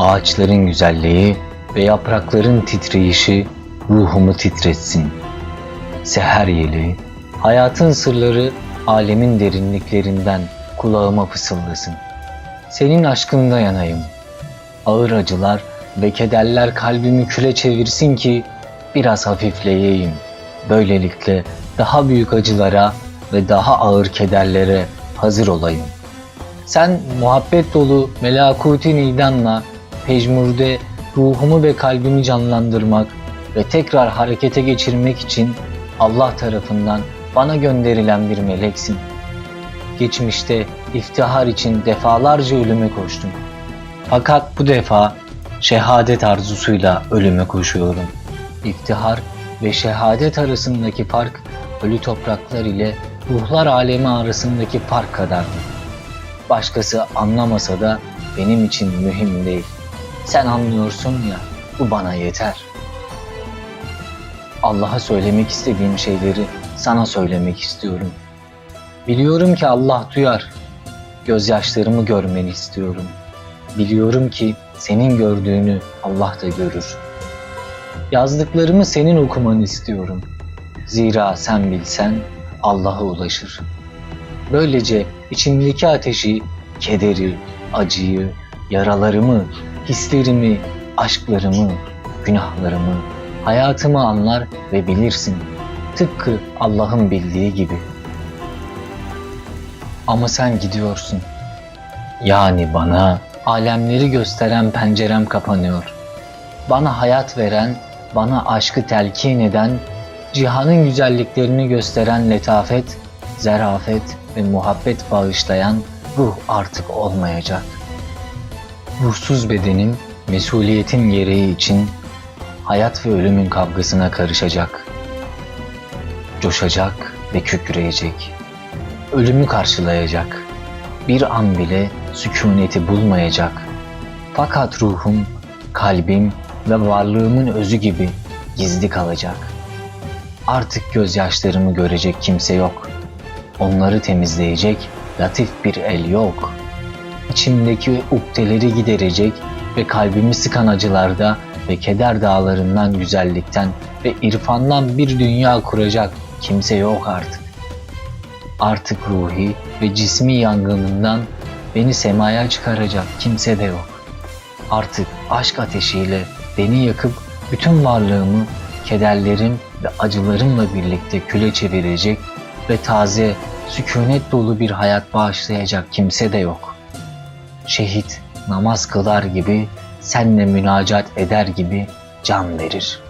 ağaçların güzelliği ve yaprakların titreyişi ruhumu titretsin. Seher yeli, hayatın sırları alemin derinliklerinden kulağıma fısıldasın. Senin aşkında yanayım. Ağır acılar ve kederler kalbimi küle çevirsin ki biraz hafifleyeyim. Böylelikle daha büyük acılara ve daha ağır kederlere hazır olayım. Sen muhabbet dolu melakuti nidanla pejmurde ruhumu ve kalbimi canlandırmak ve tekrar harekete geçirmek için Allah tarafından bana gönderilen bir meleksin. Geçmişte iftihar için defalarca ölüme koştum. Fakat bu defa şehadet arzusuyla ölüme koşuyorum. İftihar ve şehadet arasındaki fark ölü topraklar ile ruhlar alemi arasındaki fark kadardır. Başkası anlamasa da benim için mühim değil. Sen anlıyorsun ya, bu bana yeter. Allah'a söylemek istediğim şeyleri sana söylemek istiyorum. Biliyorum ki Allah duyar. Gözyaşlarımı görmeni istiyorum. Biliyorum ki senin gördüğünü Allah da görür. Yazdıklarımı senin okumanı istiyorum. Zira sen bilsen Allah'a ulaşır. Böylece içimdeki ateşi, kederi, acıyı, yaralarımı, hislerimi, aşklarımı, günahlarımı, hayatımı anlar ve bilirsin. Tıpkı Allah'ın bildiği gibi. Ama sen gidiyorsun. Yani bana alemleri gösteren pencerem kapanıyor. Bana hayat veren, bana aşkı telkin eden, cihanın güzelliklerini gösteren letafet, zerafet ve muhabbet bağışlayan ruh artık olmayacak. Ruhsuz bedenim mesuliyetin gereği için hayat ve ölümün kavgasına karışacak. Coşacak ve kükreyecek. Ölümü karşılayacak. Bir an bile sükuneti bulmayacak. Fakat ruhum, kalbim ve varlığımın özü gibi gizli kalacak. Artık gözyaşlarımı görecek kimse yok. Onları temizleyecek latif bir el yok. İçimdeki ukdeleri giderecek ve kalbimi sıkan acılarda ve keder dağlarından güzellikten ve irfandan bir dünya kuracak kimse yok artık. Artık ruhi ve cismi yangınından beni semaya çıkaracak kimse de yok. Artık aşk ateşiyle beni yakıp bütün varlığımı kederlerim ve acılarımla birlikte küle çevirecek ve taze, sükunet dolu bir hayat bağışlayacak kimse de yok. Şehit namaz kılar gibi, senle münacat eder gibi can verir.''